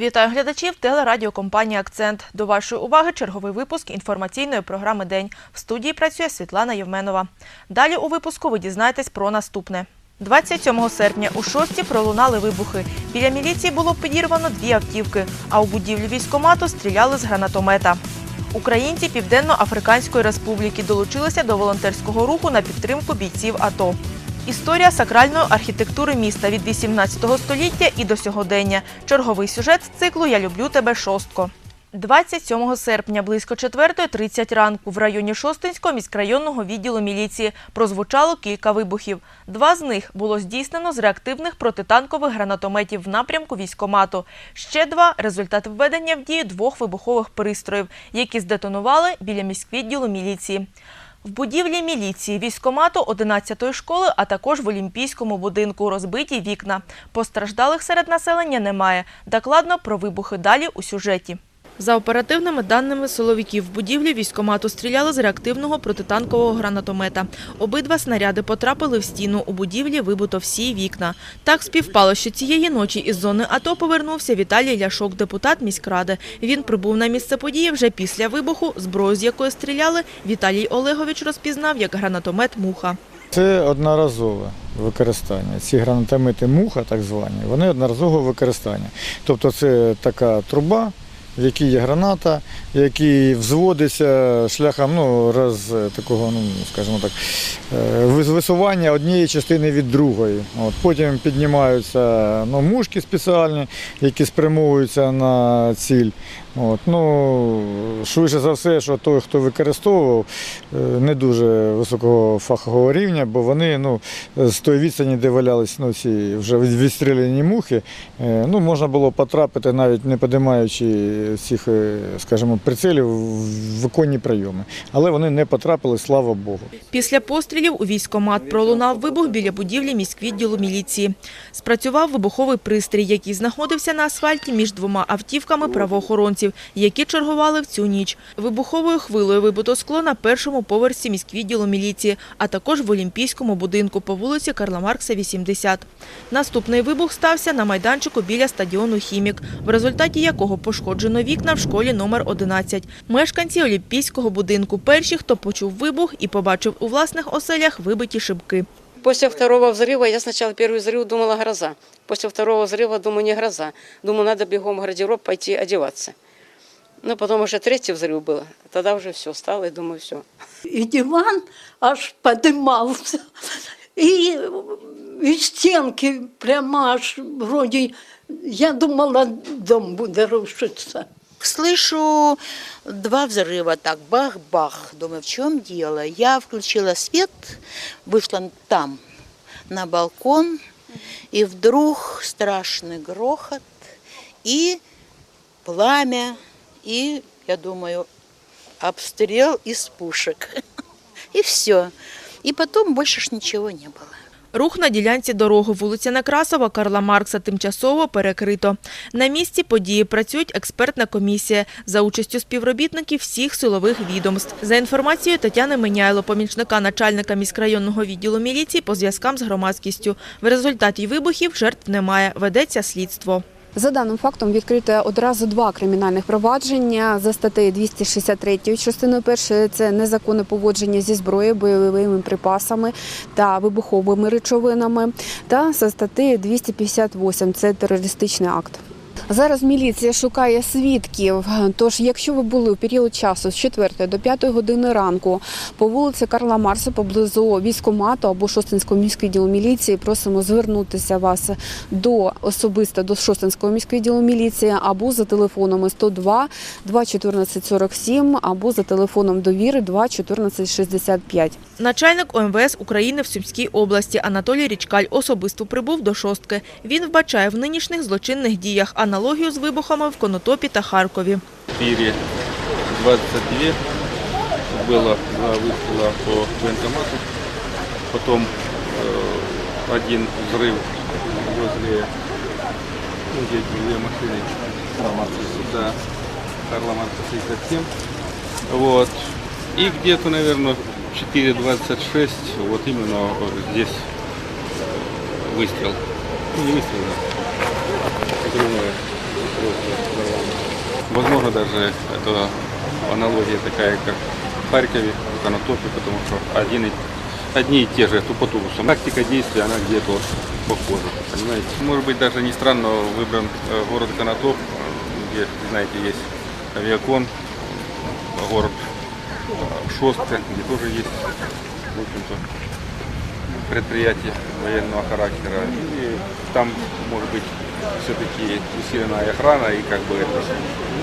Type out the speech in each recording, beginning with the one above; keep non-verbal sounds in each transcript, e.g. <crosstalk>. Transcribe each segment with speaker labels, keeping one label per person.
Speaker 1: Вітаю глядачів телерадіокомпанії Акцент. До вашої уваги черговий випуск інформаційної програми День. В студії працює Світлана Євменова. Далі у випуску ви дізнаєтесь про наступне. 27 серпня у шості пролунали вибухи. Біля міліції було підірвано дві автівки, а у будівлі військомату стріляли з гранатомета. Українці Південно-Африканської Республіки долучилися до волонтерського руху на підтримку бійців АТО. Історія сакральної архітектури міста від 18 століття і до сьогодення. Черговий сюжет з циклу Я люблю тебе шостко. 27 серпня близько 4.30 ранку в районі Шостинського міськрайонного відділу міліції прозвучало кілька вибухів. Два з них було здійснено з реактивних протитанкових гранатометів в напрямку військомату. Ще два – результат введення в дію двох вибухових пристроїв, які здетонували біля міськвідділу міліції. В будівлі міліції, військомату 11-ї школи, а також в Олімпійському будинку розбиті вікна. Постраждалих серед населення немає. Докладно про вибухи далі у сюжеті. За оперативними даними силовиків, будівлі військомату стріляли з реактивного протитанкового гранатомета. Обидва снаряди потрапили в стіну. У будівлі вибито всі вікна. Так співпало, що цієї ночі із зони АТО повернувся Віталій Ляшок, депутат міськради. Він прибув на місце події вже після вибуху. Зброю, з якої стріляли, Віталій Олегович розпізнав як гранатомет «Муха».
Speaker 2: Це одноразове використання. Ці гранатомети муха, так звані, вони одноразового використання. Тобто це така труба, в якій є граната, який взводиться шляхом ну, роз, такого, ну, скажімо так, е, висування однієї частини від другої. От, потім піднімаються ну, мушки спеціальні, які спрямовуються на ціль. От, ну, швидше за все, що той, хто використовував, е, не дуже високого фахового рівня, бо вони ну, з тої відстані, де валялись ну, ці вже відстріляні мухи, е, ну, можна було потрапити, навіть не подимаючи цих, е, скажімо, прицелів в виконні прийоми. Але вони не потрапили, слава Богу.
Speaker 1: Після пострілів у військомат пролунав вибух біля будівлі міськвідділу міліції. Спрацював вибуховий пристрій, який знаходився на асфальті між двома автівками правоохоронців, які чергували в цю ніч. Вибуховою хвилею вибито скло на першому поверсі міськвідділу міліції, а також в Олімпійському будинку по вулиці Карла Маркса, 80. Наступний вибух стався на майданчику біля стадіону «Хімік», в результаті якого пошкоджено вікна в школі номер 11. Мешканці Олімпійського будинку перші, хто почув вибух і побачив у власних оселях вибиті шибки.
Speaker 3: После второго взрыва, я сначала первый взрыв думала гроза. После второго взрыва думаю не гроза. Думаю, надо бегом в гардероб пойти одеваться. Но потом уже третий взрыв был. Тогда уже все, стало и думаю, все.
Speaker 4: и диван аж подымался, и, и стенки прямо аж вроде, я думала, дом будет рушиться.
Speaker 5: Слышу два взрыва, так бах-бах. Думаю, в чем дело? Я включила свет, вышла там, на балкон, и вдруг страшный грохот, и пламя, и, я думаю, обстрел из пушек. <laughs> И все. И потом больше ж ничего не было.
Speaker 1: Рух на ділянці дороги вулиця Некрасова Карла Маркса тимчасово перекрито. На місці події працюють експертна комісія за участю співробітників всіх силових відомств. За інформацією Тетяни Миняйло, помічника начальника міськрайонного відділу міліції по зв'язкам з громадськістю. В результаті вибухів жертв немає. Ведеться слідство.
Speaker 6: За даним фактом відкрито одразу два кримінальних провадження за статтею 263 частиною першої це незаконне поводження зі зброєю, бойовими припасами та вибуховими речовинами. Та за статтею 258 це терористичний акт. Зараз міліція шукає свідків. Тож, якщо ви були у період часу з 4 до 5 години ранку по вулиці Карла Марса поблизу військомату або Шостинського міськвідділу міліції, просимо звернутися вас до особисто до Шостинського міськвідділу міліції або за телефонами 102 214 47 або за телефоном довіри 2 14 65.
Speaker 1: Начальник ОМВС України в Сумській області Анатолій Річкаль особисто прибув до шостки. Він вбачає в нинішніх злочинних діях аналогію з вибухами в Конотопі та Харкові.
Speaker 7: 4, 22 было два выстрела по военкомату. Потом э, один взрыв возле ну, здесь две машины да, Карла Маркса 67. Вот. И где-то, наверное, 4.26, вот именно вот здесь выстрел. Ну, не выстрел, да. Взрывное. Возможно, даже это аналогия такая, как в Харькове, в Конотопе, потому что один и, одни и те же тупотубусы. Тактика действия, она где-то похожа, понимаете. Может быть, даже не странно выбран э, город Конотоп, э, где, знаете, есть авиакон, э, город Шостка, где тоже есть, в общем-то, предприятие военного характера. И там, может быть, все-таки усиленная охрана и как бы это,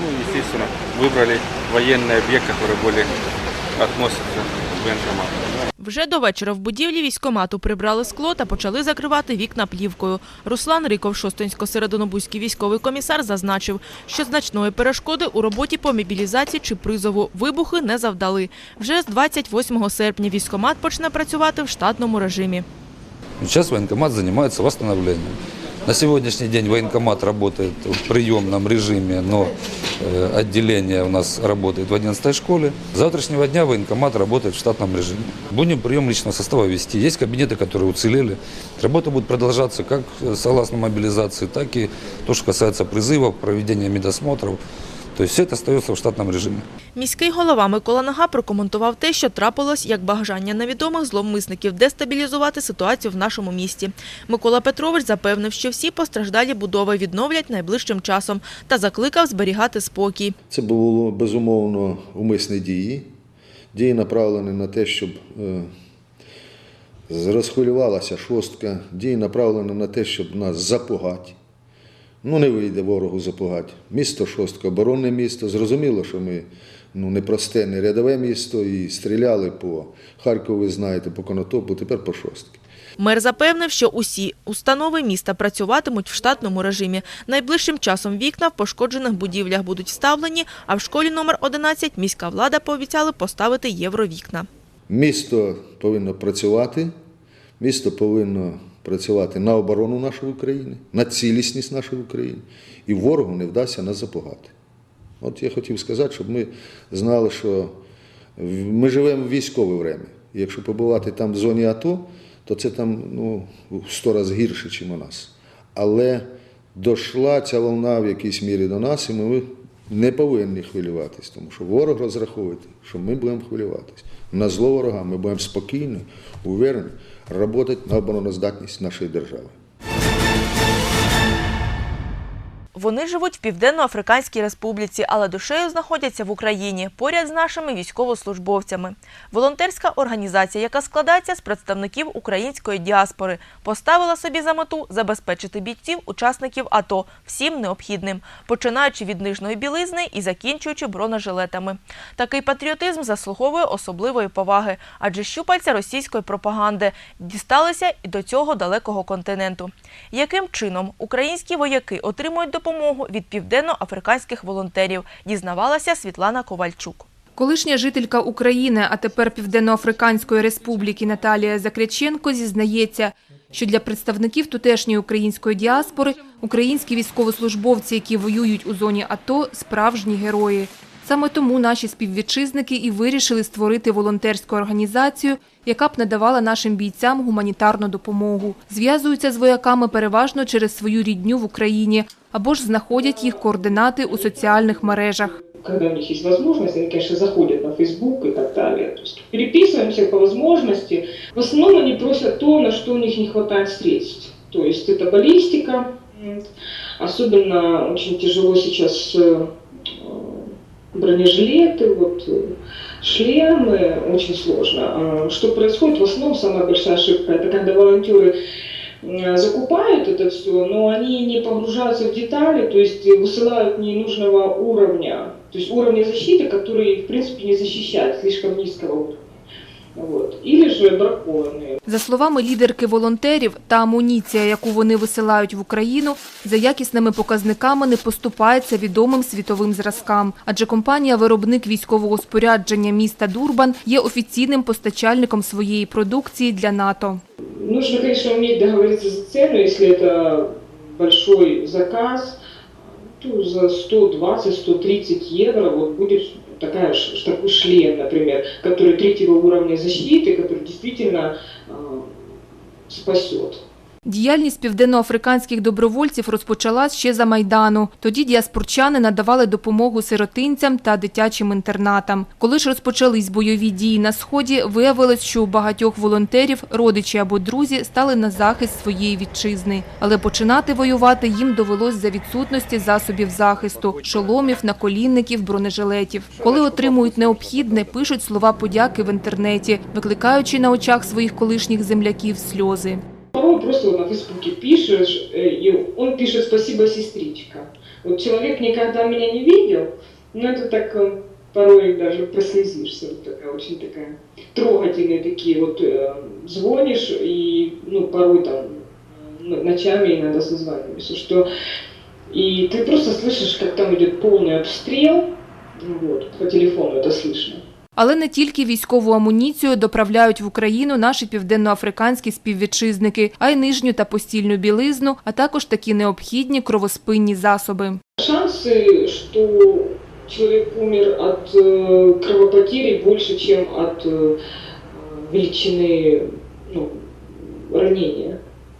Speaker 7: ну, естественно, выбрали военный объект, который более относится к военкомату.
Speaker 1: Вже до вечора в будівлі військомату прибрали скло та почали закривати вікна плівкою. Руслан Риков, Шостинсько-Середонобузький військовий комісар, зазначив, що значної перешкоди у роботі по мобілізації чи призову вибухи не завдали. Вже з 28 серпня військомат почне працювати в штатному режимі.
Speaker 8: Сейчас военкомат занимается восстановлением. На сегодняшний день военкомат работает в приемном режиме, но э, отделение у нас работает в 11 школе. С завтрашнего дня военкомат работает в штатном режиме. Будем прием личного состава вести. Есть кабинеты, которые уцелели. Работа будет продолжаться как э, согласно мобилизации, так и то, что касается призывов, проведения медосмотров. То есть все это остается в штатном режиме.
Speaker 1: Міський голова Микола Нага прокоментував те, що трапилось як бажання невідомих зловмисників дестабілізувати ситуацію в нашому місті. Микола Петрович запевнив, що всі постраждалі будови відновлять найближчим часом та закликав зберігати спокій.
Speaker 9: Це було безумовно умисні дії. Дії направлені на те, щоб е, розхвилювалася шостка, дії направлені на те, щоб нас запугати. Ну, не вийде ворогу запугати. Місто шостка, оборонне місто. Зрозуміло, що ми ну, не просте, не рядове місто і стріляли по Харкову, ви знаєте, по Конотопу, тепер по шостки.
Speaker 1: Мер запевнив, що усі установи міста працюватимуть в штатному режимі. Найближчим часом вікна в пошкоджених будівлях будуть вставлені, а в школі номер 11 міська влада пообіцяла поставити євровікна.
Speaker 9: Місто повинно працювати, місто повинно працювати на оборону нашої України, на цілісність нашої України, і ворогу не вдасться нас запугати. От я хотів сказати, щоб ми знали, що ми живемо в військове время. Якщо побувати там в зоні АТО, то це там ну, в сто разів гірше, ніж у нас. Але дійшла ця волна в якійсь мірі до нас, і ми не повинні хвилюватись, тому що ворог розраховує, що ми будемо хвилюватись. На зло ворога ми будемо спокійно, уверені, працювати на обороноздатність нашої держави.
Speaker 1: Вони живуть в Південно-Африканській Республіці, але душею знаходяться в Україні поряд з нашими військовослужбовцями. Волонтерська організація, яка складається з представників української діаспори, поставила собі за мету забезпечити бійців, учасників АТО всім необхідним, починаючи від нижньої білизни і закінчуючи бронежилетами. Такий патріотизм заслуговує особливої поваги, адже щупальця російської пропаганди дісталися і до цього далекого континенту. Яким чином українські вояки отримують допомогу від південно-африканських волонтерів, дізнавалася Світлана Ковальчук.
Speaker 10: Колишня жителька України, а тепер Південно-Африканської Республіки Наталія Закряченко зізнається, що для представників тутешньої української діаспори українські військовослужбовці, які воюють у зоні АТО, справжні герої. Саме тому наші співвітчизники і вирішили створити волонтерську організацію, яка б надавала нашим бійцям гуманітарну допомогу. Зв'язуються з вояками переважно через свою рідню в Україні або ж знаходять їх координати у соціальних мережах.
Speaker 11: когда у них есть возможность, они, конечно, заходят на Facebook и так далее. То есть переписываемся по возможности. В основном они просят то, на что у них не хватает средств. То есть это баллистика. М. Особенно очень тяжело сейчас э, бронежилеты, вот, э, шлемы, очень сложно. А Что происходит? В основном самая большая ошибка, это когда волонтеры э, закупают это все, но они не погружаются в детали, то есть э, высылают ненужного уровня, то есть уровня защиты, который в принципе не защищает, слишком низкого уровня. Вот. Или же бракованные.
Speaker 10: За словами лідерки волонтерів, та амуніція, яку вони висилають в Україну, за якісними показниками не поступається відомим світовим зразкам. Адже компанія-виробник військового спорядження міста Дурбан є офіційним постачальником своєї продукції для НАТО.
Speaker 11: Нужно, конечно, уметь договориться за цену, если это большой заказ, то за 120-130 евро вот будет такая, ш- такой шлем, например, который третьего уровня защиты, который действительно э, спасет.
Speaker 10: Діяльність південноафриканських добровольців розпочалась ще за Майдану. Тоді діаспорчани надавали допомогу сиротинцям та дитячим інтернатам. Коли ж розпочались бойові дії на Сході, виявилось, що у багатьох волонтерів родичі або друзі стали на захист своєї вітчизни. Але починати воювати їм довелось за відсутності засобів захисту – шоломів, наколінників, бронежилетів. Коли отримують необхідне, пишуть слова подяки в інтернеті, викликаючи на очах своїх колишніх земляків сльози.
Speaker 11: Порой просто на Фейсбуке пишешь, э, и он пишет «Спасибо, сестричка». Вот человек никогда меня не видел, но это так э, порой даже прослезишься. Вот такая очень такая трогательные такие вот э, звонишь и ну порой там ночами иногда созваниваешься, что и ты просто слышишь, как там идет полный обстрел, вот по телефону это слышно.
Speaker 10: Але не тільки військову амуніцію доправляють в Україну наші південноафриканські співвітчизники, а й нижню та постільну білизну, а також такі необхідні кровоспинні засоби.
Speaker 11: Шансы, что человек умер от э, кровопотери больше, чем от э, величины ну, ранения.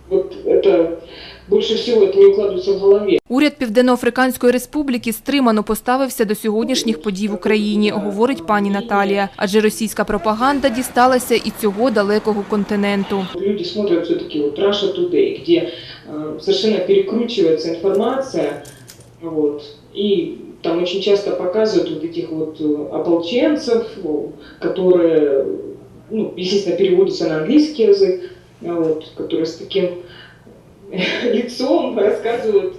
Speaker 11: Вот это больше всего это не укладывается в голове.
Speaker 10: Уряд Південноафриканської республіки стримано поставився до сьогоднішніх подій в Україні, говорить пані Наталія. Адже російська пропаганда дісталася і цього далекого континенту.
Speaker 11: Люди смотрят все-таки вот Russia Today, где э, совершенно перекручивается информация, вот, и там очень часто показывают вот этих вот э, ополченцев, ну, которые, ну, естественно, переводятся на английский язык, вот, которые с таким <laughs> лицом рассказывают,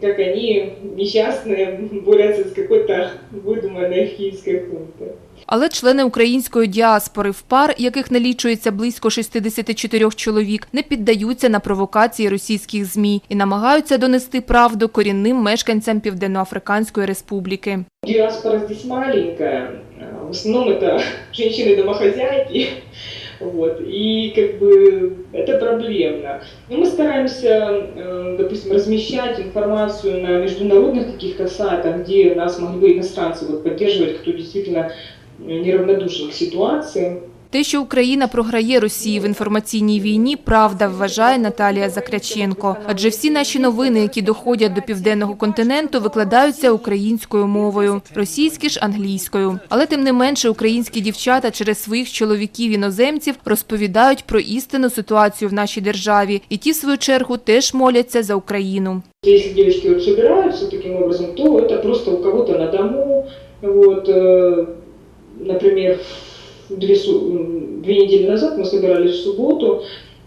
Speaker 11: как они несчастные борются с какой-то выдуманной киевской хунтой.
Speaker 10: Але члени української діаспори в пар, яких налічується близько 64 чоловік, не піддаються на провокації російських ЗМІ і намагаються донести правду корінним мешканцям Південноафриканської республіки.
Speaker 11: Диаспора здесь маленькая, э, в основном это женщины-домохозяйки, вот, и как бы это проблемно. Но мы стараемся, э, допустим, размещать информацию на международных каких-то сайтах, где нас могли бы иностранцы вот, поддерживать, кто действительно э, неравнодушен к ситуации.
Speaker 10: Те, що Україна програє Росії в інформаційній війні, правда, вважає Наталія Закряченко. Адже всі наші новини, які доходять до південного континенту, викладаються українською мовою, російські ж англійською. Але тим не менше, українські дівчата через своїх чоловіків іноземців розповідають про істинну ситуацію в нашій державі, і ті, в свою чергу, теж моляться за Україну.
Speaker 11: Если девочки вот собираются таким образом, то это просто у кого-то на дому. Вот, э, например, две, две недели назад мы собирались в субботу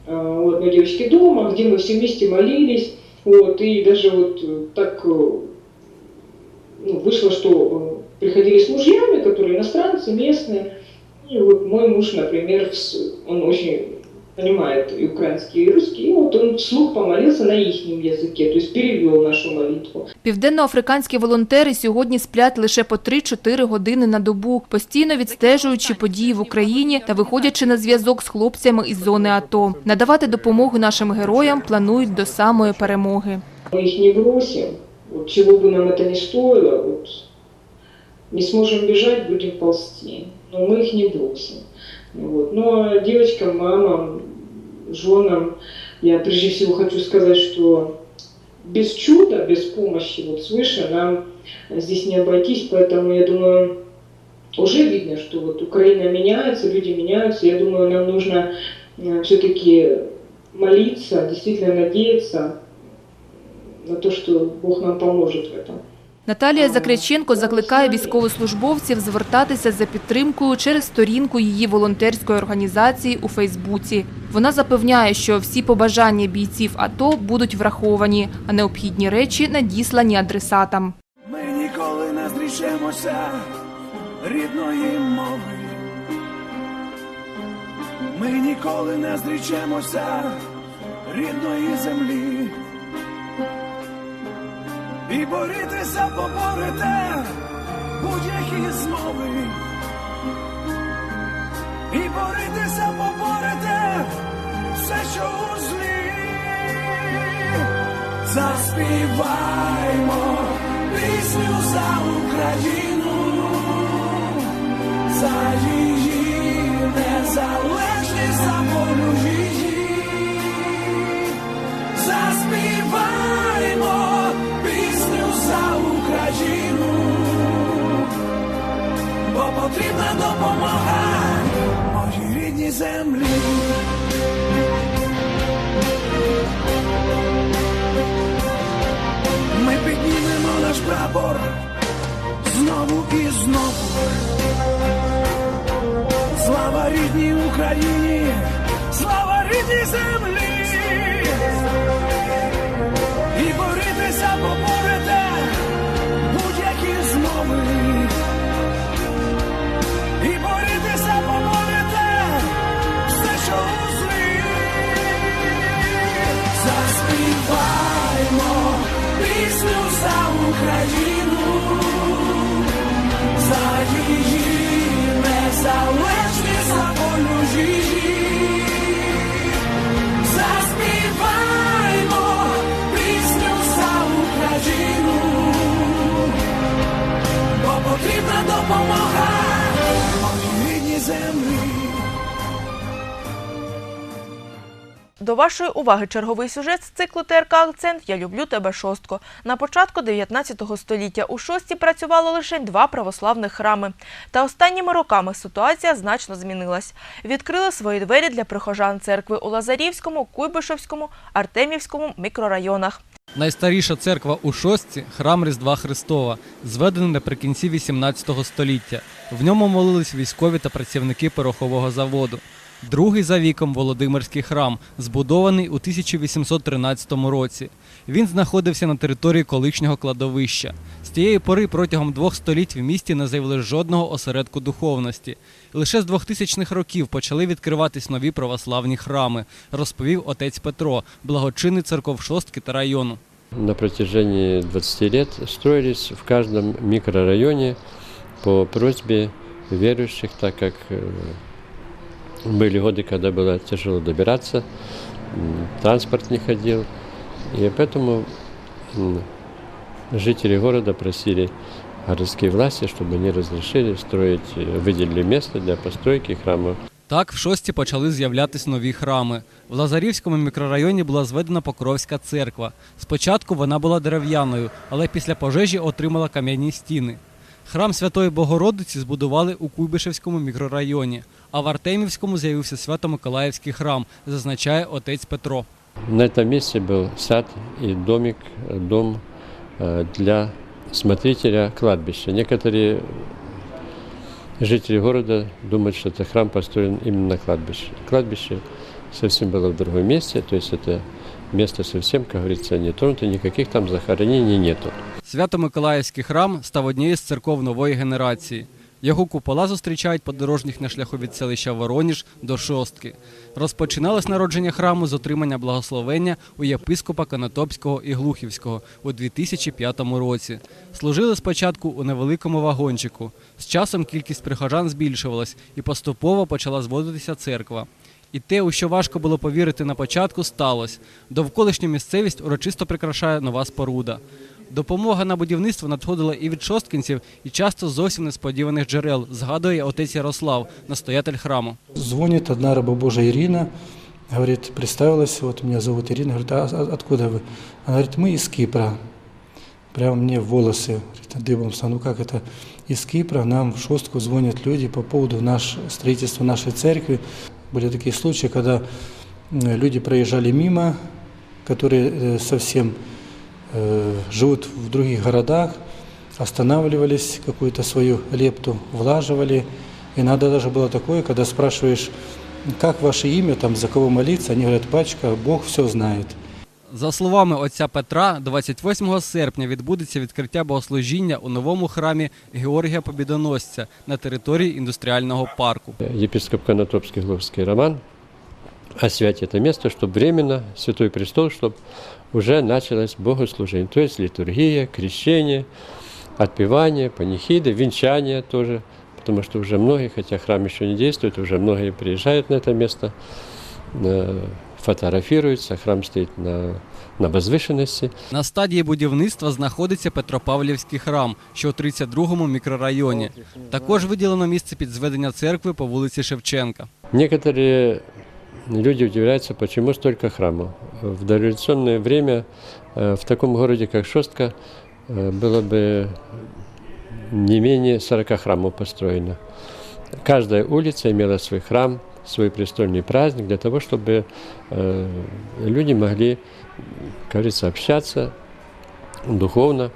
Speaker 11: э, у одной девочки дома, где мы все вместе молились. Вот, и даже вот э, так э, ну, вышло, что э, приходили с мужьями, которые иностранцы, местные. И вот мой муж, например, он очень понимает и украинский, и русский, и вот он вслух помолился на их языке, то есть перевел нашу молитву.
Speaker 10: Південноафриканські волонтери сьогодні сплять лише по 3-4 години на добу, постійно відстежуючи події в Україні та виходячи на зв'язок з хлопцями із зони АТО. Надавати допомогу нашим героям планують до самої перемоги.
Speaker 11: Мы их не бросим, вот чего бы нам это ни стоило, вот, не сможем бежать, будем ползти, но мы их не бросим. Вот. Но девочкам, мамам, женам я прежде всего хочу сказать, что без чуда, без помощи вот свыше нам здесь не обойтись, поэтому я думаю, уже видно, что вот Украина меняется, люди меняются, я думаю, нам нужно все-таки молиться, действительно надеяться на то, что Бог нам поможет в этом.
Speaker 10: Наталія Закряченко закликає військовослужбовців звертатися за підтримкою через сторінку її волонтерської організації у Фейсбуці. Вона запевняє, що всі побажання бійців АТО будуть враховані, а необхідні речі надіслані адресатам.
Speaker 12: Ми ніколи не зрішемося рідної мови. Ми ніколи не зрічемося рідної землі. І борітися поборете будь-які змови. І борітися поборете все, що у злі. Заспіваймо пісню за Україну, за її незалежність, за волю її. Потрібна допомога моїй рідній землі. Ми піднімемо наш прапор знову і знову. Слава рідній Україні, слава рідній землі. Україну, за її незалежність, за волю її. Заспіваймо пісню за Україну, бо потрібна допомога моїй землі.
Speaker 1: До вашої уваги черговий сюжет з циклу ТРК «Акцент. Я люблю тебе шостко». На початку 19 століття у шості працювало лише два православних храми. Та останніми роками ситуація значно змінилась. Відкрили свої двері для прихожан церкви у Лазарівському, Куйбишевському, Артемівському мікрорайонах.
Speaker 13: Найстаріша церква у Шостці – храм Різдва Христова, зведений наприкінці 18 століття. В ньому молились військові та працівники порохового заводу. Другий за віком Володимирський храм, збудований у 1813 році. Він знаходився на території колишнього кладовища. З тієї пори протягом двох століть в місті не з'явилось жодного осередку духовності. Лише з 2000-х років почали відкриватись нові православні храми, розповів отець Петро, благочинний церков Шостки та району.
Speaker 14: На протяжении 20 лет строились в каждом микрорайоне по просьбе верующих, так как э, были годы, когда было тяжело добираться, м, транспорт не ходил. И поэтому м, жители города просили городские власти, чтобы они разрешили строить, э, выделили место для постройки храмов.
Speaker 13: Так, в шості почали з'являтись нові храми. В Лазарівському мікрорайоні була зведена Покровська церква. Спочатку вона була дерев'яною, але після пожежі отримала кам'яні стіни. Храм Святої Богородиці збудували у Куйбишевському мікрорайоні, а в Артемівському з'явився Свято-Миколаївський храм, зазначає отець Петро.
Speaker 14: На этом месте был сад и домик, э, дом э, для смотрителя кладбища. Некоторые жители города думают, что это храм построен именно на кладбище. Кладбище совсем было в другом месте, то есть это место совсем, как говорится, не тронуто, никаких там захоронений нету.
Speaker 13: Свято-Миколаївський храм став однією з церков нової генерації. Його купола зустрічають подорожніх на шляху від селища Вороніж до Шостки. Розпочиналось народження храму з отримання благословення у єпископа Конотопського і Глухівського у 2005 році. Служили спочатку у невеликому вагончику. З часом кількість прихожан збільшувалась і поступово почала зводитися церква. І те, у що важко було повірити на початку, сталося. Довколишню місцевість урочисто прикрашає нова споруда. Допомога на будівництво надходила і від шосткинців, і часто з зовсім несподіваних джерел, згадує отець Ярослав, настоятель храму.
Speaker 15: Звонит одна раба Божия Ирина, говорит, представилась, вот меня зовут Ирина, говорит, а а откуда вы? Она говорит, мы из Кипра. Прямо мне волосы говорит, дыбом встанут. Ну как это? Из Кипра нам в шостку звонят люди по поводу наш, строительства нашей церкви. Были такие случаи, когда м, люди проезжали мимо, которые э, совсем э, живут в других городах, останавливались, какую-то свою лепту влаживали. Иногда даже было такое, когда спрашиваешь, как ваше имя, там, за кого молиться, они говорят, пачка, Бог все знает.
Speaker 13: За словами отця Петра, 28 серпня відбудеться відкриття богослужіння у новому храмі Георгія Побідоносця на території індустріального парку.
Speaker 14: Епископ Конотопский Глуховский Роман освятит это место, чтобы временно Святой Престол, чтобы уже началось богослужение, то есть литургия, крещение, отпевание, панихиды, венчание тоже, потому что уже многие, хотя храм еще не действует, уже многие приезжают на это место, э, фотографируются, храм стоит на, на возвышенности.
Speaker 13: На стадії будівництва знаходиться Петропавлівський храм, що у 32-му мікрорайоні. Також виділено місце під зведення церкви по вулиці Шевченка.
Speaker 14: Некоторые люди удивляются, почему столько храмов. В дореволюционное время э, в таком городе, как Шостка, э, было бы не менее 40 храмов построено. Каждая улица имела свой храм, свой престольный праздник для того, чтобы э, люди могли, как говорится, общаться духовно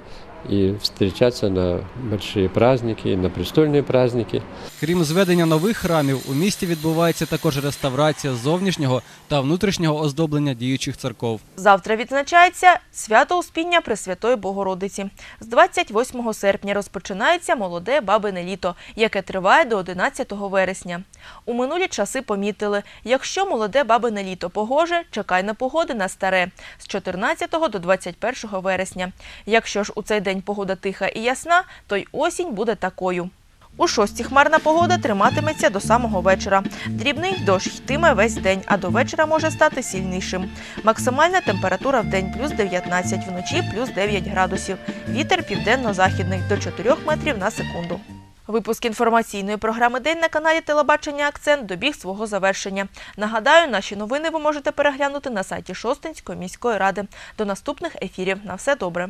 Speaker 14: и встречаться на большие праздники, на престольные праздники.
Speaker 13: Крім зведення нових храмів, у місті відбувається також реставрація зовнішнього та внутрішнього оздоблення діючих церков.
Speaker 1: Завтра відзначається свято Успіння Пресвятої Богородиці. З 28 серпня розпочинається молоде бабине літо, яке триває до 11 вересня. У минулі часи помітили, якщо молоде бабине літо погоже, чекай на погоди на старе з 14 до 21 вересня. Якщо ж у цей день погода тиха і ясна, то й осінь буде такою. У шості хмарна погода триматиметься до самого вечора. Дрібний дощ йтиме весь день, а до вечора може стати сильнішим. Максимальна температура в день плюс 19, вночі плюс 9 градусів. Вітер південно-західний до 4 метрів на секунду. Випуск інформаційної програми День на каналі Телебачення Акцент добіг свого завершення. Нагадаю, наші новини ви можете переглянути на сайті Шостинської міської ради. До наступних ефірів. На все добре.